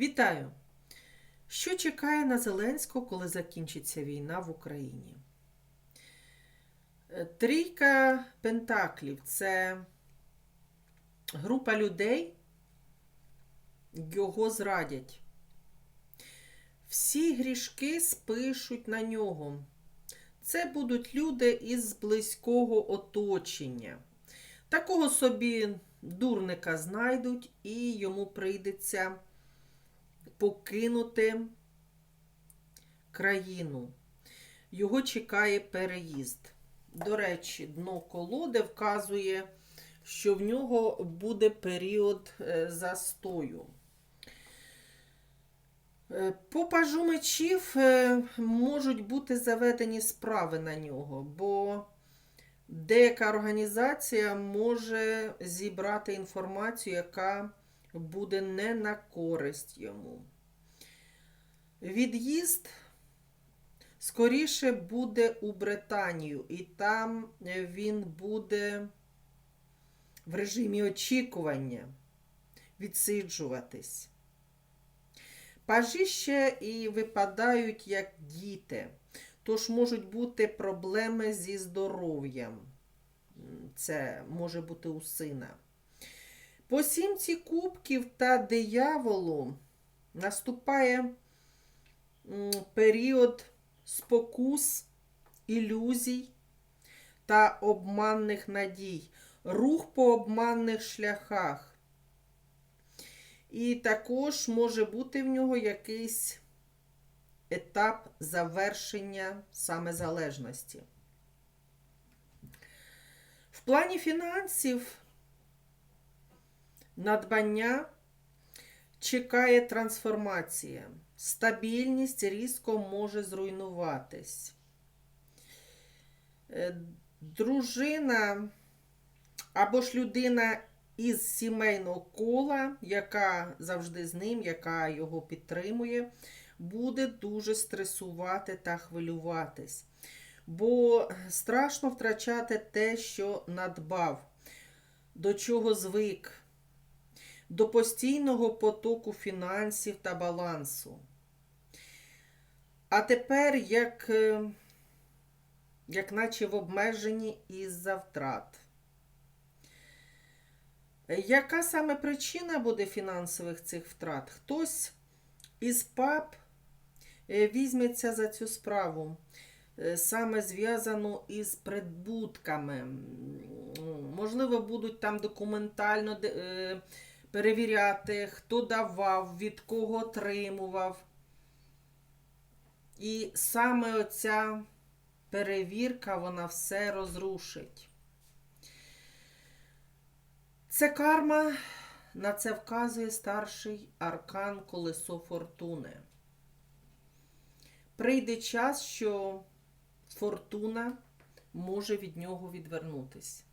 Вітаю! Що чекає на Зеленського, коли закінчиться війна в Україні? Е, Трійка Пентаклів це група людей, його зрадять. Всі грішки спишуть на нього. Це будуть люди із близького оточення. Такого собі дурника знайдуть, і йому прийдеться покинути країну. Його чекає переїзд. До речі, дно колоди вказує, що в нього буде період е, застою. Е, По пажу мечів е, можуть бути заведені справи на нього, бо деяка організація може зібрати інформацію, яка буде не на користь йому. Від'їзд скоріше буде у Британію, і там він буде в режимі очікування відсиджуватись. Пажі ще і випадають як діти, тож можуть бути проблеми зі здоров'ям. Це може бути у сина. По сімці кубків та дияволу наступає період спокус, ілюзій та обманних надій, рух по обманних шляхах. І також може бути в нього якийсь етап завершення саме залежності. В плані фінансів надбання чекає трансформація. Стабільність різко може зруйнуватись. Е, Дружина або ж людина із сімейного кола, яка завжди з ним, яка його підтримує, буде дуже стресувати та хвилюватись. Бо страшно втрачати те, що надбав, до чого звик, до постійного потоку фінансів та балансу. А тепер, як, е, як наче в обмеженні із-за втрат. Яка саме причина буде фінансових цих втрат? Хтось із пап е, візьметься за цю справу, е, саме зв'язану із прибутками. Можливо, будуть там документально де- перевіряти, хто давав, від кого отримував. І саме оця перевірка, вона все розрушить. Це карма, на це вказує старший аркан Колесо Фортуни. Прийде час, що фортуна може від нього відвернутись.